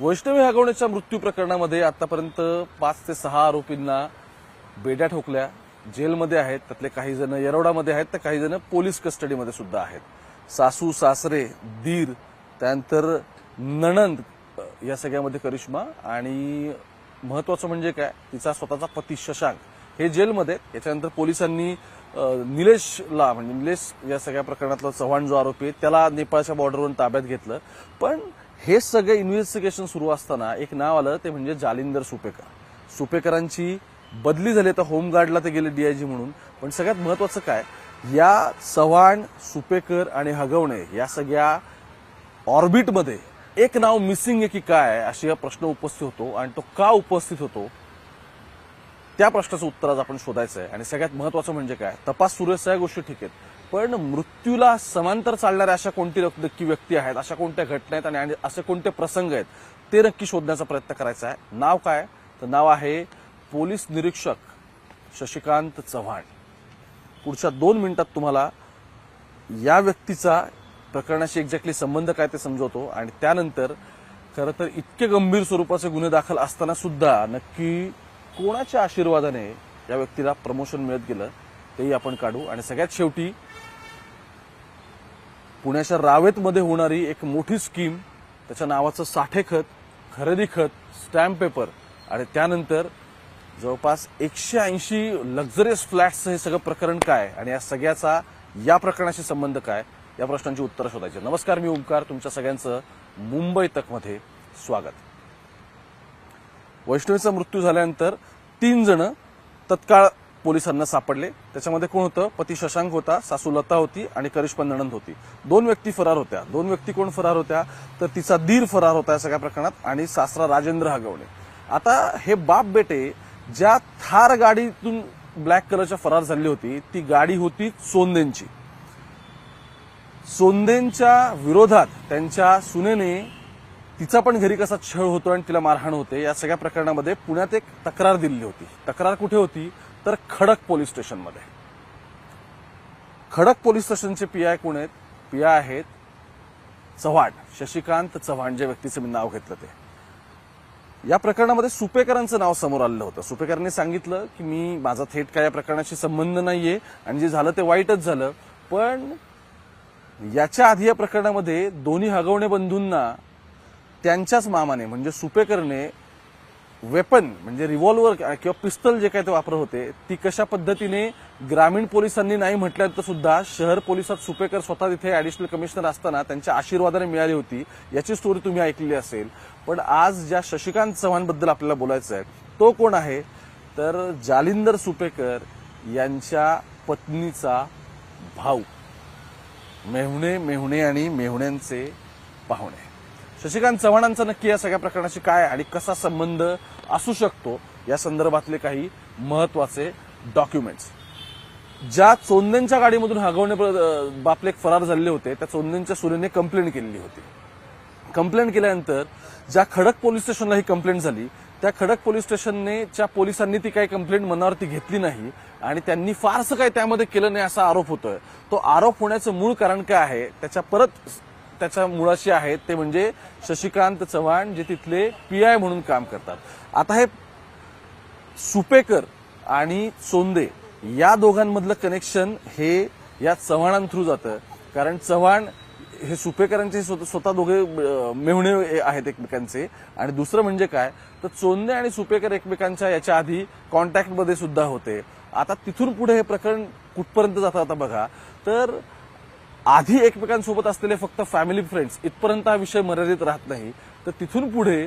वैष्णवी हगवण्याच्या मृत्यू प्रकरणामध्ये आतापर्यंत पाच ते सहा आरोपींना बेड्या ठोकल्या जेलमध्ये आहेत त्यातले काही जण येरवडामध्ये आहेत तर काही जण पोलीस कस्टडीमध्ये सुद्धा आहेत. सासू सासरे दीर त्यानंतर नणंद या सगळ्यामध्ये करिश्मा आणि महत्वाचं म्हणजे काय? तिचा स्वतःचा पती शशांक. हे जेलमध्ये याच्यानंतर पोलिसांनी निलेशला म्हणजे निलेश या सगळ्या प्रकरणातला चव्हाण जो आरोपी आहे त्याला नेपाळच्या बॉर्डरवरून ताब्यात घेतलं. पण हे सगळं इन्व्हेस्टिगेशन सुरू असताना एक नाव आलं ते म्हणजे जालिंदर सुपेकर. सुपेकरांची बदली झाली. तर होमगार्डला ते गेले डीआयजी म्हणून. पण सगळ्यात महत्वाचं काय? या चव्हाण सुपेकर आणि हगवणे या सगळ्या ऑर्बिटमध्ये एक नाव मिसिंग आहे की काय अशी हा प्रश्न उपस्थित होतो आणि तो का उपस्थित होतो? त्या प्रश्नाचं उत्तर आज आपण शोधायचं आहे आणि सगळ्यात महत्वाचं म्हणजे काय? तपास सुरू आहे सगळ्या गोष्टी ठीक आहेत. पण मृत्यूला समांतर चालणाऱ्या अशा कोणती नक्की व्यक्ती आहेत अशा कोणत्या घटना आहेत आणि- आणि असे कोणते प्रसंग आहेत ते नक्की शोधण्याचा प्रयत्न करायचा आहे. नाव काय? तर नाव आहे पोलीस निरीक्षक शशिकांत चव्हाण. पुढच्या दोन मिनिटात तुम्हाला या व्यक्तीचा प्रकरणाशी एक्झॅक्टली संबंध काय ते समजवतो आणि त्यानंतर खरं तर इतके गंभीर स्वरूपाचे गुन्हे दाखल असताना सुद्धा नक्की कोणाच्या आशीर्वादाने या व्यक्तीला प्रमोशन मिळत गेलं? तेही आपण काढू. आणि सगळ्यात शेवटी पुण्याच्या रावेतमध्ये होणारी एक मोठी स्कीम त्याच्या नावाचं साठे खत खरेदी खत स्टॅम्प पेपर आणि त्यानंतर जवळपास एकशे ऐंशी लक्झरियस फ्लॅट्सचं हे सगळं प्रकरण काय आणि या सगळ्याचा या प्रकरणाशी संबंध काय या प्रश्नांची उत्तरं शोधायची. नमस्कार मी ओंकार. तुमच्या सगळ्यांचं मुंबई तकमध्ये स्वागत. वैष्णवीचा मृत्यू झाल्यानंतर तीन जण तत्काळ पोलिसांना सापडले. त्याच्यामध्ये कोण होतं? पती शशांक होता सासू लता होती आणि करिश्मा नणंद होती. दोन व्यक्ती फरार होत्या. दोन व्यक्ती कोण फरार होत्या? तर तिचा दीर फरार होता या सगळ्या प्रकरणात आणि सासरा राजेंद्र हगवणे. आता हे बाप बेटे ज्या थार गाडीतून ब्लॅक कलरच्या फरार झाली होती ती गाडी होती सोंदेंची. सोंदेंच्या विरोधात त्यांच्या सुनेने तिचा पण घरी कसा छळ होतो आणि तिला मारहाण होते या सगळ्या प्रकरणामध्ये पुण्यात एक तक्रार दिली होती. तक्रार कुठे होती? तर खडक पोलीस स्टेशनमध्ये. खडक पोलीस स्टेशनचे पीआय कोण आहेत? पीआय आहेत चव्हाण शशिकांत चव्हाण ज्या व्यक्तीचं मी नाव घेतलं ते. या प्रकरणामध्ये सुपेकरांचं नाव समोर आलेलं होतं. सुपेकरांनी सांगितलं की मी माझा थेट काय या प्रकरणाशी संबंध नाहीये आणि जे झालं ते वाईटच झालं. पण याच्या आधी या प्रकरणामध्ये दोन्ही हगवणे बंधूंना त्यांच्याच मामाने म्हणजे सुपेकरने वेपन म्हणजे रिव्हॉल्वर किंवा पिस्तल जे काय ते वापर होते ती कशा पद्धतीने ग्रामीण पोलिसांनी नाही म्हटल्यानंतर सुद्धा शहर पोलिसात सुपेकर स्वतः तिथे ऍडिशनल कमिशनर असताना त्यांच्या आशीर्वादाने मिळाली होती. याची स्टोरी तुम्ही ऐकलेली असेल. पण आज ज्या शशिकांत चव्हाणबद्दल आपल्याला बोलायचं आहे तो कोण आहे? तर जालिंदर सुपेकर यांच्या पत्नीचा भाऊ. मेहुणे मेहुणे आणि मेहुण्यांचे पाहुणे. शशिकांत चव्हाणांचा नक्की या सगळ्या प्रकरणाशी काय आणि कसा संबंध असू शकतो या संदर्भातले काही महत्त्वाचे डॉक्युमेंट्स ज्या चोंदेंच्या गाडीमधून हगवणे प्र- बापलेक फरार झालेले होते त्या चोंदेंच्या सुनेने कंप्लेंट केलेली होती. कंप्लेंट केल्यानंतर ज्या खडक पोलीस स्टेशनला ही कंप्लेंट झाली त्या खडक पोलीस स्टेशनने च्या पोलिसांनी ती काही कंप्लेंट मनावरती घेतली नाही आणि त्यांनी फारसं काही त्यामध्ये केलं नाही असा आरोप होतोय तो आरोप होण्याचं मूळ कारण काय आहे त्याच्या परत त्याच्या मुळाशी आहेत ते म्हणजे शशिकांत चव्हाण जे तिथले पीआय म्हणून काम करतात. आता हे सुपेकर आणि सोंदे या दोघांमधलं कनेक्शन हे या चव्हाणां थ्रू जातं. कारण चव्हाण हे सुपेकरांचे स्वतः स्वतः दोघे अं, मेहुणे आहेत एकमेकांचे. आणि दुसरं म्हणजे काय? तर चोंदे आणि सुपेकर एकमेकांच्या याच्या आधी कॉन्टॅक्टमध्ये सुद्धा होते. आता तिथून पुढे हे प्रकरण कुठपर्यंत जातं आता बघा. तर आधी एकमेकांसोबत असलेले फक्त फॅमिली फ्रेंड्स इथपर्यंत हा विषय मर्यादित राहत नाही तर तिथून पुढे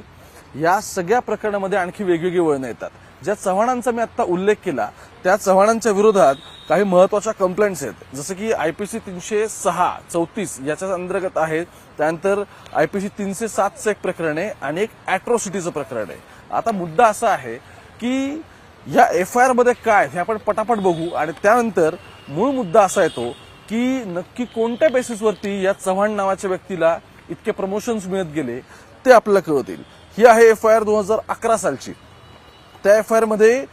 या सगळ्या प्रकरणामध्ये आणखी वेगवेगळी वळणं येतात. ज्या चव्हाणांचा मी आता उल्लेख केला त्या चव्हाणांच्या विरोधात काही महत्त्वाच्या कंप्लेंट्स आहेत. जसं की आयपीसी तीनशे सहा चौतीस याच्या अंतर्गत आहे. त्यानंतर आयपीसी तीनशे सातचं एक प्रकरण आहे आणि एक अॅट्रॉसिटीचं प्रकरण आहे. आता मुद्दा असा आहे की या एफ आय आरमध्ये काय हे आपण पटापट बघू आणि त्यानंतर मूळ मुद्दा असा येतो की नक्की कोणत्या बेसिसवरती या चव्हाण नावाच्या व्यक्तीला इतके प्रमोशन्स मिळत गेले ते आपल्याला कळतील. ही आहे एफ आय आर दोन हजार अकरा सालची. त्या एफ आय आरमध्ये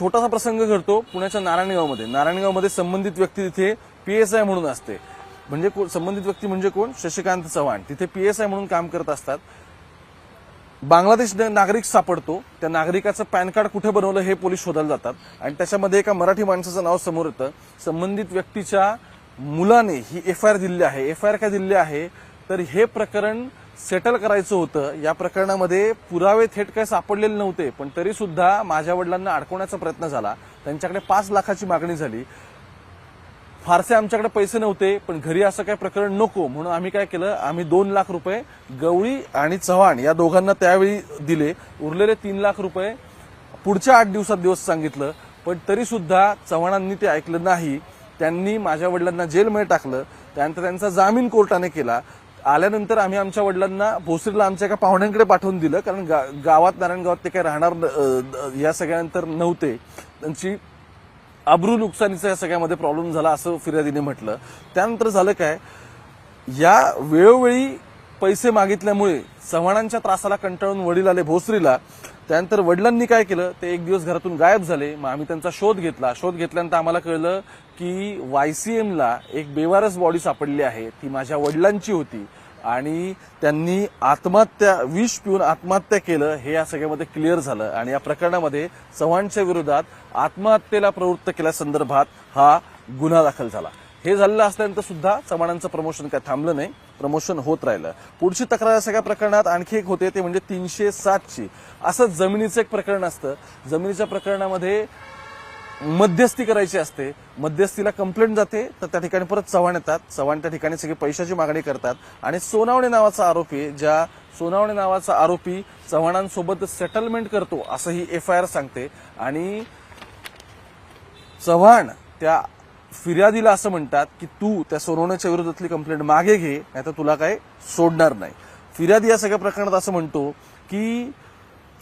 छोटासा प्रसंग घडतो पुण्याच्या नारायणगावमध्ये. नारायणगावमध्ये संबंधित व्यक्ती तिथे पीएसआय म्हणून असते. म्हणजे संबंधित व्यक्ती म्हणजे कोण? शशिकांत चव्हाण. तिथे पीएसआय म्हणून काम करत असतात. बांगलादेश नागरिक सापडतो. त्या नागरिकाचं पॅन कार्ड कुठे बनवलं हे पोलीस शोधायला जातात. आणि त्याच्यामध्ये एका मराठी माणसाचं नाव समोर येतं. संबंधित व्यक्तीच्या मुलाने ही एफ आय आर दिली आहे. एफ आय आर काय दिली आहे? तर हे प्रकरण सेटल करायचं होतं. या प्रकरणामध्ये पुरावे थेट काय सापडलेले नव्हते. पण तरी सुद्धा माझ्या वडिलांना अडकवण्याचा प्रयत्न झाला. त्यांच्याकडे पाच लाखाची मागणी झाली. फारसे आमच्याकडे पैसे नव्हते पण घरी असं काही प्रकरण नको म्हणून आम्ही काय केलं आम्ही दोन लाख रुपये गवळी आणि चव्हाण या दोघांना त्यावेळी दिले. उरलेले तीन लाख रुपये पुढच्या आठ दिवसात दिवस सांगितलं पण तरी सुद्धा चव्हाणांनी ते ऐकलं नाही. त्यांनी माझ्या वडिलांना जेलमध्ये टाकलं त्यानंतर त्यांचा जामीन कोर्टाने केला. आल्यानंतर आम्ही आमच्या वडिलांना भोसरीला आमच्या एका पाहुण्यांकडे पाठवून दिलं कारण गा- गावात नारायणगावात ते काही राहणार न- या सगळ्यानंतर नव्हते. त्यांची अब्रू नुकसानीचा या सगळ्यामध्ये प्रॉब्लेम झाला असं फिर्यादीने म्हटलं. त्यानंतर झालं काय? या वेळोवेळी पैसे मागितल्यामुळे चव्हाणांच्या त्रासाला कंटाळून वडील आले भोसरीला. त्यानंतर वडिलांनी काय केलं? ते एक दिवस घरातून गायब झाले. मग आम्ही त्यांचा शोध घेतला. शोध घेतल्यानंतर आम्हाला कळलं की वायसीएमला एक बेवारस बॉडी सापडली आहे. ती माझ्या वडिलांची होती. आणि त्यांनी आत्महत्या विष पिऊन आत्महत्या केलं हे या सगळ्यामध्ये क्लिअर झालं. आणि या प्रकरणामध्ये चव्हाणच्या विरोधात आत्महत्येला प्रवृत्त केल्यासंदर्भात हा गुन्हा दाखल झाला. हे झालेलं असल्यानंतर सुद्धा चव्हाणांचं प्रमोशन काय थांबलं नाही. प्रमोशन होत राहिलं. पुढची तक्रार या सगळ्या प्रकरणात आणखी एक होते ते म्हणजे तीनशे सातची. असं जमिनीचं एक प्रकरण असतं. जमिनीच्या प्रकरणामध्ये मध्यस्थी करायची असते मध्यस्थीला कंप्लेंट जाते तर त्या ठिकाणी परत चव्हाण येतात. चव्हाण त्या ठिकाणी सगळी पैशाची मागणी करतात. आणि सोनावणे नावाचा आरोपी ज्या सोनावणे नावाचा आरोपी चव्हाणांसोबत सेटलमेंट करतो असं ही एफ आय आर सांगते. आणि चव्हाण त्या फिर्यादीला असं म्हणतात की तू त्या सोनवण्याच्या विरोधातली कंप्लेंट मागे घे नाहीतर तुला काय सोडणार नाही. फिर्यादी या सगळ्या प्रकरणात असं म्हणतो की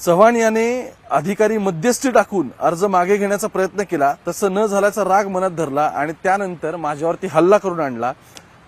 चव्हाण याने अधिकारी मध्यस्थी टाकून अर्ज मागे घेण्याचा प्रयत्न केला. तसं न झाल्याचा राग मनात धरला आणि त्यानंतर माझ्यावरती हल्ला करून आणला.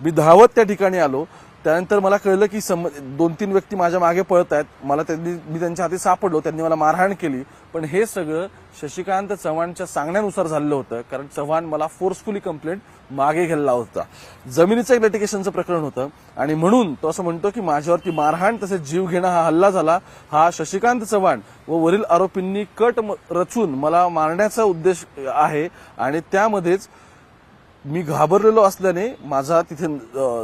मी धावत त्या ठिकाणी आलो. त्यानंतर मला कळलं की सम दोन तीन व्यक्ती माझ्या मागे पळत आहेत. मला त्यांनी मी त्यांच्या हाती सापडलो. त्यांनी मला मारहाण केली. पण हे सगळं शशिकांत चव्हाणच्या सांगण्यानुसार झालेलं होतं. कारण चव्हाण मला फोर्सफुली कंप्लेंट मागे घेतला होता. जमिनीचं एक लिटिकेशनचं प्रकरण होतं. आणि म्हणून तो असं म्हणतो की माझ्यावरती मारहाण तसेच जीव घेणं हा हल्ला झाला. हा शशिकांत चव्हाण व वरील आरोपींनी कट म- रचून मला मारण्याचा उद्देश आहे. आणि त्यामध्येच मी घाबरलेलो असल्याने माझा तिथे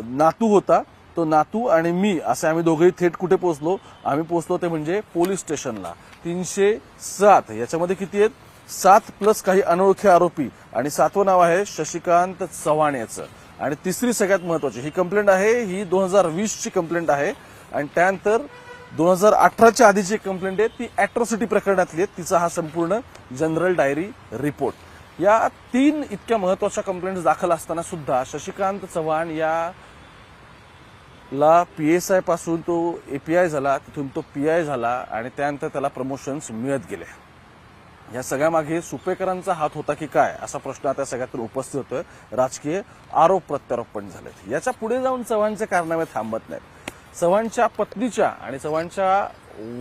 नातू होता. तो नातू आणि मी असे आम्ही दोघेही थेट कुठे पोहोचलो? आम्ही पोहोचलो ते म्हणजे पोलीस स्टेशनला. तीनशे सात याच्यामध्ये किती आहेत? सात प्लस काही अनोळखी आरोपी. आणि सातवं नाव आहे शशिकांत चव्हाण याचं. आणि तिसरी सगळ्यात महत्वाची ही कंप्लेंट आहे ही दोन हजार वीसची कंप्लेंट आहे. आणि त्यानंतर दोन हजार अठराच्या आधीची कंप्लेंट आहे ती अॅट्रॉसिटी प्रकरणातली आहे. तिचा हा संपूर्ण जनरल डायरी रिपोर्ट या तीन इतक्या महत्त्वाच्या कंप्लेंट दाखल असताना सुद्धा शशिकांत चव्हाण या ला पी एस आयपासून तो आय झाला तिथून तो पी आय झाला आणि त्यानंतर त्याला प्रमोशन्स मिळत गेले. या सगळ्यामागे सुपेकरांचा हात होता की काय असा प्रश्न आता सगळ्यातून उपस्थित होतोय. राजकीय आरोप प्रत्यारोप पण झालेत. याच्यापुढे जाऊन चव्हाणचे कारनामे थांबत नाहीत. चव्हाणच्या पत्नीच्या आणि चव्हाणच्या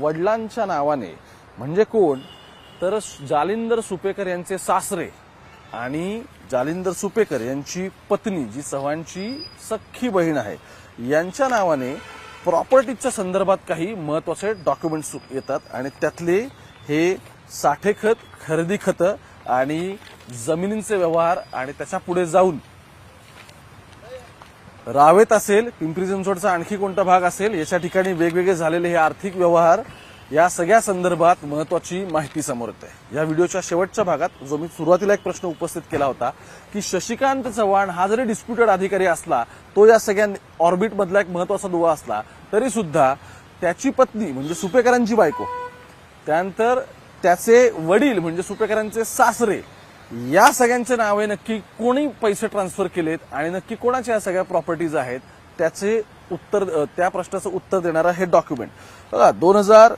वडिलांच्या नावाने म्हणजे कोण? तर जालिंदर सुपेकर यांचे सासरे आणि जालिंदर सुपेकर यांची पत्नी जी चव्हाणची सख्खी बहीण आहे यांच्या नावाने प्रॉपर्टीच्या संदर्भात काही महत्त्वाचे डॉक्युमेंट्स येतात आणि त्यातले हे साठे खत खरेदी खतं आणि जमिनींचे व्यवहार आणि त्याच्या पुढे जाऊन रावेत असेल पिंपरी चिंचवडचा आणखी कोणता भाग असेल याच्या ठिकाणी वेगवेगळे झालेले हे आर्थिक व्यवहार या सगळ्या संदर्भात महत्वाची माहिती समोर येते. या व्हिडिओच्या शेवटच्या भागात जो मी सुरुवातीला एक प्रश्न उपस्थित केला होता की शशिकांत चव्हाण हा जरी डिस्प्युटेड अधिकारी असला तो या सगळ्या ऑर्बिटमधला एक महत्त्वाचा दुवा असला तरी सुद्धा त्याची पत्नी म्हणजे सुपेकरांची बायको त्यानंतर त्याचे वडील म्हणजे सुपेकरांचे सासरे या सगळ्यांचे नावे नक्की कोणी पैसे ट्रान्सफर केलेत आणि नक्की कोणाच्या या सगळ्या प्रॉपर्टीज आहेत त्याचे उत्तर त्या प्रश्नाचं उत्तर देणारं हे डॉक्युमेंट बघा दोन हजार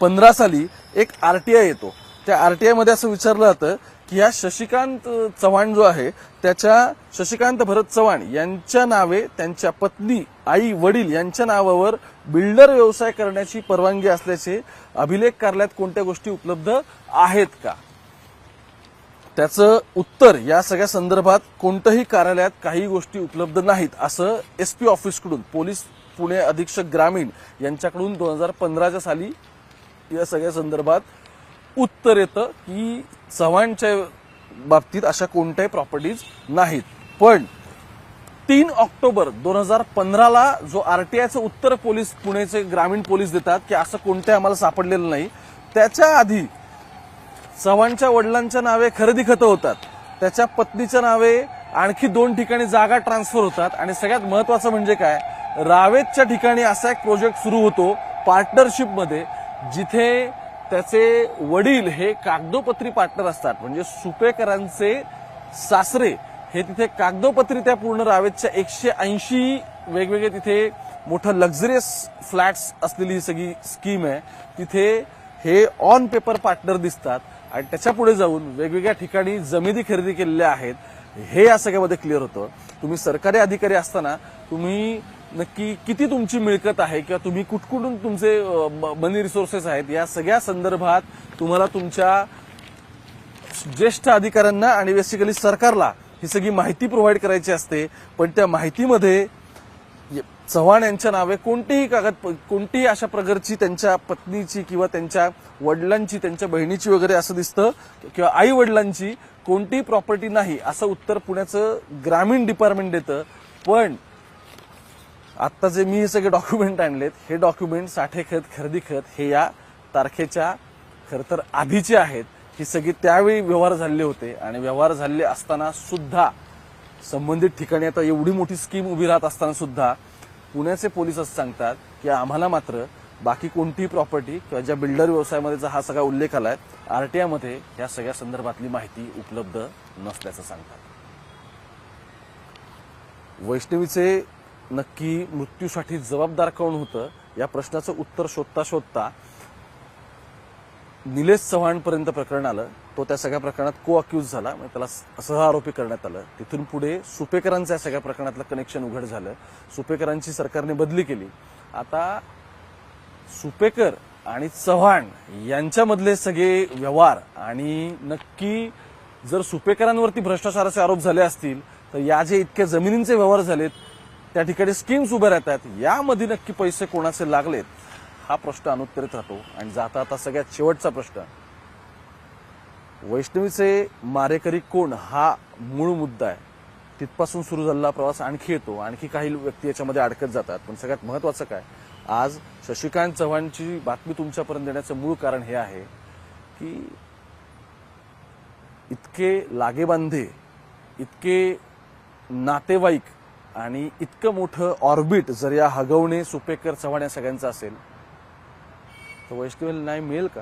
पंधरा साली एक आरटीआय येतो. त्या आर टी आयमध्ये असं विचारलं जातं की या शशिकांत चव्हाण जो आहे त्याच्या शशिकांत भरत चव्हाण यांच्या नावे त्यांच्या पत्नी आई वडील यांच्या नावावर बिल्डर व्यवसाय करण्याची परवानगी असल्याचे अभिलेख कार्यालयात कोणत्या गोष्टी उपलब्ध आहेत का? त्याचं उत्तर या सगळ्या संदर्भात कोणत्याही कार्यालयात काही गोष्टी उपलब्ध नाहीत असं एसपी ऑफिसकडून पोलीस पुणे अधीक्षक ग्रामीण यांच्याकडून दोन हजार पंधराच्या साली या सगळ्या संदर्भात उत्तर येतं की चव्हाणच्या बाबतीत अशा कोणत्याही प्रॉपर्टीज नाहीत. पण तीन ऑक्टोबर दोन हजार पंधराला जो आरटीआयचं उत्तर पोलीस पुणेचे ग्रामीण पोलीस देतात की असं कोणते आम्हाला सापडलेलं नाही त्याच्या आधी चव्हाणच्या वडिलांच्या नावे खरेदी खतं होतात. त्याच्या पत्नीच्या नावे आणखी दोन ठिकाणी जागा ट्रान्सफर होतात. आणि सगळ्यात महत्वाचं म्हणजे काय? रावेतच्या ठिकाणी असा एक प्रोजेक्ट सुरू होतो पार्टनरशिपमध्ये जिथे त्याचे वडील हे कागदोपत्री पार्टनर असतात म्हणजे सुपेकरांचे सासरे हे तिथे कागदोपत्री त्या पूर्ण रावेतच्या एकशे ऐंशी वेगवेगळे तिथे मोठं लक्झरियस फ्लॅट्स असलेली ही सगळी स्कीम आहे. तिथे हे ऑन पेपर पार्टनर दिसतात आणि त्याच्या पुढे जाऊन वेगवेगळ्या ठिकाणी जमिनी खरेदी केलेल्या आहेत. हे या सगळ्यामध्ये क्लिअर होतं. तुम्ही सरकारी अधिकारी असताना तुम्ही नक्की किती तुमची मिळकत आहे किंवा तुम्ही कुठकुठून तुमचे मनी रिसोर्सेस आहेत या सगळ्या संदर्भात तुम्हाला तुमच्या ज्येष्ठ अधिकाऱ्यांना आणि बेसिकली सरकारला ही सगळी माहिती प्रोव्हाइड करायची असते. पण त्या माहितीमध्ये चव्हाण यांच्या नावे कोणतीही कागद कोणतीही अशा प्रकारची त्यांच्या पत्नीची किंवा त्यांच्या वडिलांची त्यांच्या बहिणीची वगैरे असं दिसतं किंवा आई वडिलांची कोणतीही प्रॉपर्टी नाही असं उत्तर पुण्याचं ग्रामीण डिपार्टमेंट देतं. पण आत्ता जे मी हे सगळे डॉक्युमेंट आणलेत हे डॉक्युमेंट साठे खत खरेदी खत हे या तारखेच्या खरं तर आधीचे आहेत. ही सगळी त्यावेळी व्यवहार झाले होते आणि व्यवहार झाले असताना सुद्धा संबंधित ठिकाणी आता एवढी मोठी स्कीम उभी राहत असताना सुद्धा पुण्याचे पोलीस असं सांगतात की आम्हाला मात्र बाकी कोणतीही प्रॉपर्टी किंवा ज्या बिल्डर व्यवसायामध्ये हा सगळा उल्लेख आलाय आरटीआयमध्ये या सगळ्या संदर्भातली माहिती उपलब्ध नसल्याचं सांगतात. वैष्णवीचे नक्की मृत्यूसाठी जबाबदार कोण होतं? या प्रश्नाचं उत्तर शोधता शोधता निलेश चव्हाणपर्यंत प्रकरण आलं. तो त्या सगळ्या प्रकरणात को अक्यूज झाला. म्हणजे त्याला सह आरोपी करण्यात आलं. तिथून पुढे सुपेकरांचं या सगळ्या प्रकरणातलं कनेक्शन उघड झालं. सुपेकरांची सरकारने बदली केली. आता सुपेकर आणि चव्हाण यांच्यामधले सगळे व्यवहार आणि नक्की जर सुपेकरांवरती भ्रष्टाचाराचे आरोप झाले असतील तर या जे इतक्या जमिनींचे व्यवहार झालेत त्या ठिकाणी स्कीम्स उभ्या राहतात. यामध्ये नक्की पैसे कोणाचे लागलेत? हा प्रश्न अनुत्तरित राहतो. आणि जाता आता सगळ्यात शेवटचा प्रश्न. वैष्णवीचे मारेकरी कोण? हा मूळ मुद्दा आहे. तिथपासून सुरू झालेला प्रवास आणखी येतो. आणखी काही व्यक्ती याच्यामध्ये अडकत जातात. पण सगळ्यात महत्वाचं काय? आज शशिकांत चव्हाणची बातमी तुमच्यापर्यंत देण्याचं मूळ कारण हे आहे की इतके लागेबांधे इतके नातेवाईक आणि इतकं मोठं ऑर्बिट जर या हगवणे सुपेकर चव्हाण या सगळ्यांचं असेल तर वैष्णवीला न्याय मिळेल का?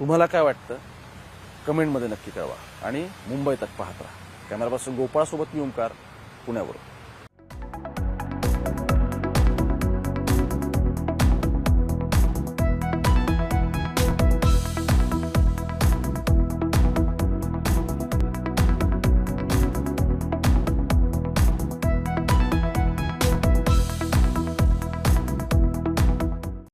तुम्हाला काय वाटतं? कमेंटमध्ये नक्की कळवा. आणि मुंबई तक पाहत राहा. कॅमेरापासून गोपाळसोबत मी ओंकार पुण्यावरून.